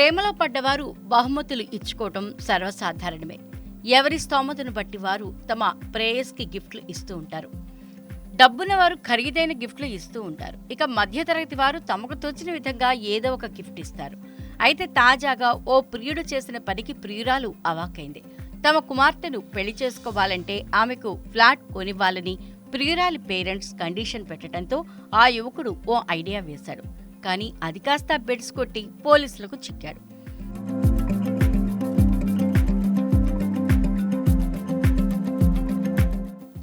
ప్రేమలో పడ్డవారు బహుమతులు ఇచ్చుకోవటం సర్వసాధారణమే. ఎవరి స్తోమతను బట్టి వారు తమ ప్రేయస్కి గిఫ్ట్లు ఇస్తూ ఉంటారు. డబ్బున్న వారు ఖరీదైన గిఫ్ట్లు ఇస్తూ ఉంటారు. ఇక మధ్యతరగతి వారు తమకు తోచిన విధంగా ఏదో ఒక గిఫ్ట్ ఇస్తారు. అయితే తాజాగా ఓ ప్రియుడు చేసిన పనికి ప్రియురాలు అవాకైంది తమ కుమార్తెను పెళ్ళి చేసుకోవాలంటే ఆమెకు ఫ్లాట్ కొనివ్వాలని ప్రియురాలి పేరెంట్స్ కండిషన్ పెట్టడంతో ఆ యువకుడు ఓ ఐడియా వేశాడు. కానీ అది కాస్త బెడ్స్ కొట్టి పోలీసులకు చిక్కాడు.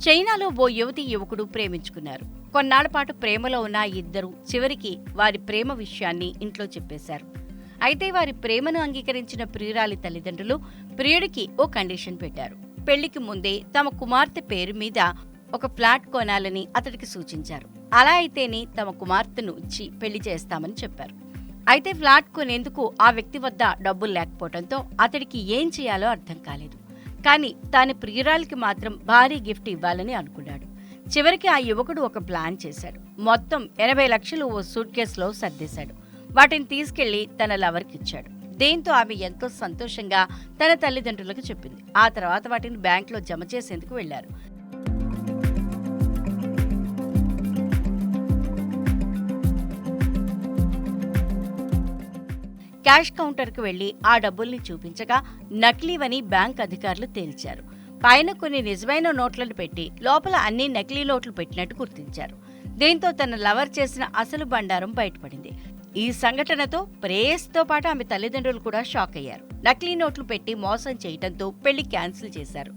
చైనాలో ఓ యువతి యువకుడు ప్రేమించుకున్నారు. కొన్నాళ్ళ పాటు ప్రేమలో ఉన్న ఇద్దరు చివరికి వారి ప్రేమ విషయాన్ని ఇంట్లో చెప్పేశారు. అయితే వారి ప్రేమను అంగీకరించిన ప్రియురాలి తల్లిదండ్రులు ప్రియుడికి ఓ కండిషన్ పెట్టారు. పెళ్ళికి ముందే తమ కుమార్తె పేరు మీద ఒక ఫ్లాట్ కొనాలని అతడికి సూచించారు. అలా అయితేనే తమ కుమార్తెను ఇచ్చి పెళ్ళి చేస్తామని చెప్పారు. అయితే ఫ్లాట్ కొనేందుకు ఆ వ్యక్తి వద్ద డబ్బులు లేకపోవడంతో అతడికి ఏం చేయాలో అర్థం కాలేదు. కానీ తాని ప్రియురాలికి మాత్రం భారీ గిఫ్ట్ ఇవ్వాలని అనుకున్నాడు. చివరికి ఆ యువకుడు ఒక ప్లాన్ చేశాడు. మొత్తం ఎనభై లక్షలు ఓ సూట్ కేసులో సర్దేశాడు. వాటిని తీసుకెళ్ళి తన లవర్కి ఇచ్చాడు. దీంతో ఆమె ఎంతో సంతోషంగా తన తల్లిదండ్రులకు చెప్పింది. ఆ తర్వాత వాటిని బ్యాంకులో జమ చేసేందుకు వెళ్ళారు క్యాష్ కౌంటర్కు వెళ్ళి ఆ డబ్బుల్ని చూపించగా నకిలీవని బ్యాంక్ అధికారులు తేల్చారు. పైన కొన్ని నిజమైన నోట్లను పెట్టి లోపల అన్ని నకిలీ నోట్లు పెట్టినట్టు గుర్తించారు. దీంతో తన లవర్ చేసిన అసలు బండారం బయటపడింది. ఈ సంఘటనతో ప్రేయస్తో పాటు ఆమె తల్లిదండ్రులు కూడా షాక్ అయ్యారు. నకిలీ నోట్లు పెట్టి మోసం చేయడంతో పెళ్ళి క్యాన్సిల్ చేశారు.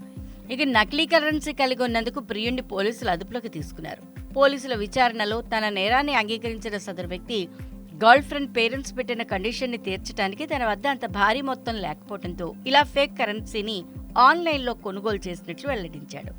ఇక నకిలీ కరెన్సీ కలిగి ఉన్నందుకు ప్రియుణ్ణి పోలీసులు అదుపులోకి తీసుకున్నారు. పోలీసుల విచారణలో తన నేరాన్ని అంగీకరించిన సదరు వ్యక్తి గర్ల్ ఫ్రెండ్ పేరెంట్స్ పెట్టిన కండిషన్ని తీర్చడానికి తన వద్ద అంత భారీ మొత్తం లేకపోవడంతో ఇలా ఫేక్ కరెన్సీని ఆన్లైన్లో కొనుగోలు చేసినట్లు వెల్లడించాడు.